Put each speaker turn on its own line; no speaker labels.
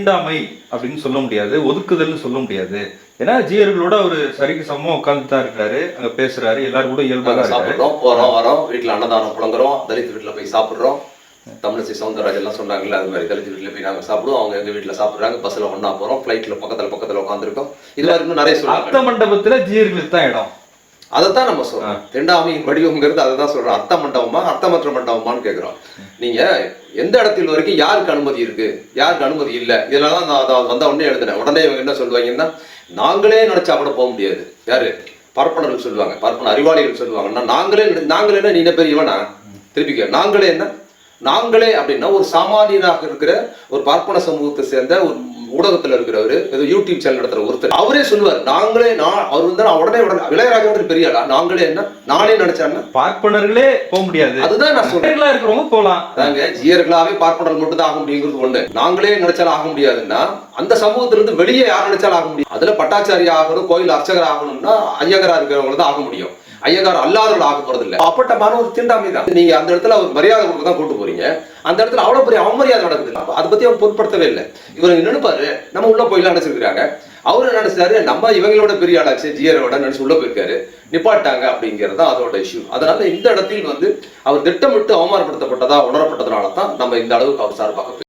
தீண்டாமை அப்படின்னு சொல்ல முடியாது ஒதுக்குதல்னு சொல்ல முடியாது. ஏன்னா ஜீயர்களோட அவர் சரிக்கு சமமா உட்கார்ந்து தான் இருக்காரு அங்க பேசுறாரு எல்லாரும் கூட இயல்பா
நாங்க
தான் இருக்காரு.
சாப்பிடுறோம் போறோம் வரோம் வீட்டுல அன்னதானம் புழங்குறோம் தலித் வீட்டுல போய் சாப்பிடுறோம். தமிழிசை சவுந்தரராஜ் எல்லாம் சொன்னாங்கல்ல அது மாதிரி தலித் வீட்டுல போய் நாங்க சாப்பிடுவோம் அவங்க எங்க வீட்டுல சாப்பிடுறாங்க பஸ்ல ஒண்ணா போறோம் ஃபிளைட்ல பக்கத்துல பக்கத்துல உட்காந்துருக்கோம் இது இன்னும் நிறைய சொல்லுவாங்க
அர்த்த மண்டபத்துல ஜீயர்களுக்கு தான் இடம்.
அதைத்தான் நம்ம சொல்றோம். தெண்டாமையின் வடிவம்ங்கிறது அதை தான் சொல்றோம். அர்த்த மண்டபமா அர்த்தமற்ற மண்டபமான்னு கேக்குறோம். நீங்க எந்த இடத்தில் வரைக்கும் யாருக்கு அனுமதி இருக்கு? யாருக்கு அனுமதி இல்லை? இதெல்லாம் தான் நான் அதை வந்த உடனே எழுதுனேன் உடனே இவங்க என்ன சொல்லுவாங்கன்னா நாங்களே நினைச்சா கூட போக முடியாது. யாரு? பார்ப்பனர்கள் சொல்லுவாங்க. பார்ப்பன அறிவாளிகள் சொல்லுவாங்கன்னா நாங்களே நாங்களே என்ன நீ என்ன பெரியவனா திருப்பிக்க நாங்களே என்ன? நாங்களே அப்படின்னா ஒரு சாமானியனாக இருக்கிற ஒரு பார்ப்பன சமூகத்தை சேர்ந்த ஒரு ஊடகத்துல இருக்கிறவர் ஏதோ யூடியூப் சேனல் நடத்துற ஒருத்தர் அவரே சொல்லுவார் நாங்களே நான் அவர் வந்து நான் உடனே உடனே இளையராஜா வந்து பெரிய ஆளா? நாங்களே என்ன? நானே நினைச்சேன்னா
பார்ப்பனர்களே போக முடியாது.
அதுதான் நான் சொல்றேன்.
இருக்கிறவங்க போலாம்
அதாங்க ஜீயர்களாவே பார்ப்பனர்கள் மட்டும் தான் ஆக முடியுங்கிறது ஒண்ணு. நாங்களே நினைச்சாலும் ஆக முடியாதுன்னா அந்த சமூகத்திலிருந்து வெளியே யார் நினைச்சாலும் ஆக முடியும்? அதுல பட்டாச்சாரி ஆகணும் கோயில் அர்ச்சகர் ஆகணும்னா ஐயகரா இருக்கிறவங்க தான் ஆக முடியும். ஐயங்கார் அல்லாதவர்கள் ஆக போறது இல்ல அப்பட்டமான ஒரு தீண்டாமை தான். நீங்க அந்த இடத்துல அவர் மரியாதை கொடுக்க தான் கூட்டு போறீங்க. அந்த இடத்துல அவ்வளவு பெரிய அவமரியாதை நடக்குது. அதை பத்தி அவன் பொருட்படுத்தவே இல்லை. இவர் நினைப்பாரு நம்ம உள்ள போயிலாம் நினைச்சிருக்காங்க அவரு நினைச்சாரு? நம்ம இவங்களோட பெரிய ஆளாச்சு ஜியரோட நினைச்சு உள்ள போயிருக்காரு. நிப்பாட்டாங்க அப்படிங்கிறது தான் அதோட இஷ்யூ அதனால இந்த இடத்தில் வந்து அவர் திட்டமிட்டு அவமானப்படுத்தப்பட்டதா உணரப்பட்டதுனால தான் நம்ம இந்த அளவுக்கு அவர் சார்பாக